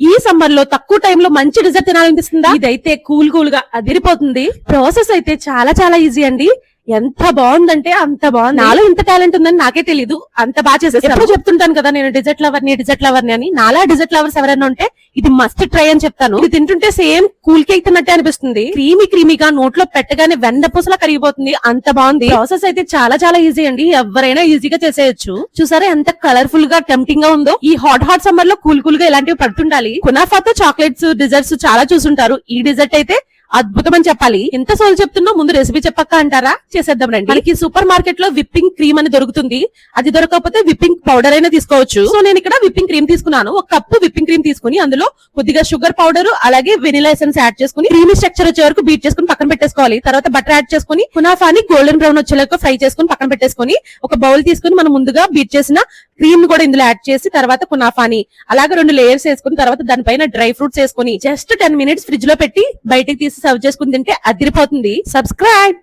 ఈ సమ్మర్లో తక్కువ టైం లో మంచి డిజర్ట్ తినాలనిపిస్తుందా? ఇదైతే కూల్ కూల్గా అదిరిపోతుంది. ప్రాసెస్ అయితే చాలా చాలా ఈజీ అండి. ఎంత బాగుందంటే అంత బాగుంది. నాలో ఇంత టాలెంట్ ఉందని నాకే తెలీదు. అంత బాగా చేసేసి ఎప్పుడు చెప్తుంటాను కదా నేను డిజర్ట్ లవర్ని డిజర్ట్ లవర్ని అని. నాలా డిజర్ట్ లవర్స్ ఎవరైనా ఉంటే ఇది మస్ట్ ట్రై అని చెప్తాను. ఇది తింటుంటే సేమ్ కూల్ కేక్ తిన్నట్టే అనిపిస్తుంది. క్రీమీ క్రీమీగా నోట్లో పెట్టగానే వెన్నపూసలా కరిగిపోతుంది. అంత బాగుంది. ప్రాసెస్ అయితే చాలా చాలా ఈజీ అండి. ఎవరైనా ఈజీగా చేసేయచ్చు. చూసారా ఎంత కలర్ఫుల్గా టెంప్టింగ్గా ఉందో? ఈ హాట్ హాట్ సమ్మర్లో కూల్ కూల్గా ఇలాంటివి పడుతుండాలి. కునాఫాతో చాక్లెట్స్ డిజర్ట్స్ చాలా చూసుంటారు. ఈ డిజర్ట్ అయితే అద్భుతం అని చెప్పాలి. ఎంత సోల్ చెప్తున్నా ముందు రెసిపీ చెప్పక్క అంటారా? చేసేద్దాం రండి. మనకి సూపర్ మార్కెట్లో విప్పింగ్ క్రీమ్ అని దొరుకుతుంది. అది దొరకకపోతే విప్పింగ్ పౌడర్ అయినా తీసుకోవచ్చు. సో నేను ఇక్కడ విప్పింగ్ క్రీమ్ తీసుకున్నాను. ఒక కప్పు విప్పింగ్ క్రీమ్ తీసుకుని అందులో కొద్దిగా షుగర్ పౌడర్ అలాగే వెనిలా ఎసెన్స్ యాడ్ చేసుకుని క్రీమ్ స్ట్రక్చర్ వచ్చే వరకు బీట్ చేసుకుని పక్కన పెట్టేసుకోవాలి. తర్వాత బటర్ యాడ్ చేసుకుని కునాఫాని గోల్డెన్ బ్రౌన్ వచ్చేలాగా ఫ్రై చేసుకుని పక్కన పెట్టేసుకుని ఒక బౌల్ తీసుకుని మనం ముందుగా బీట్ చేసిన క్రీమ్ కూడా ఇందులో యాడ్ చేసి తర్వాత కునాఫాని అలాగే రెండు లేయర్స్ వేసుకుని తర్వాత దానిపైన డ్రై ఫ్రూట్స్ వేసుకుని జస్ట్ టెన్ మినిట్స్ ఫ్రిడ్జ్లో పెట్టి బయటకు తీసి సర్వ్ చేసుకుని తింటే అదిరిపోతుంది. సబ్స్క్రైబ్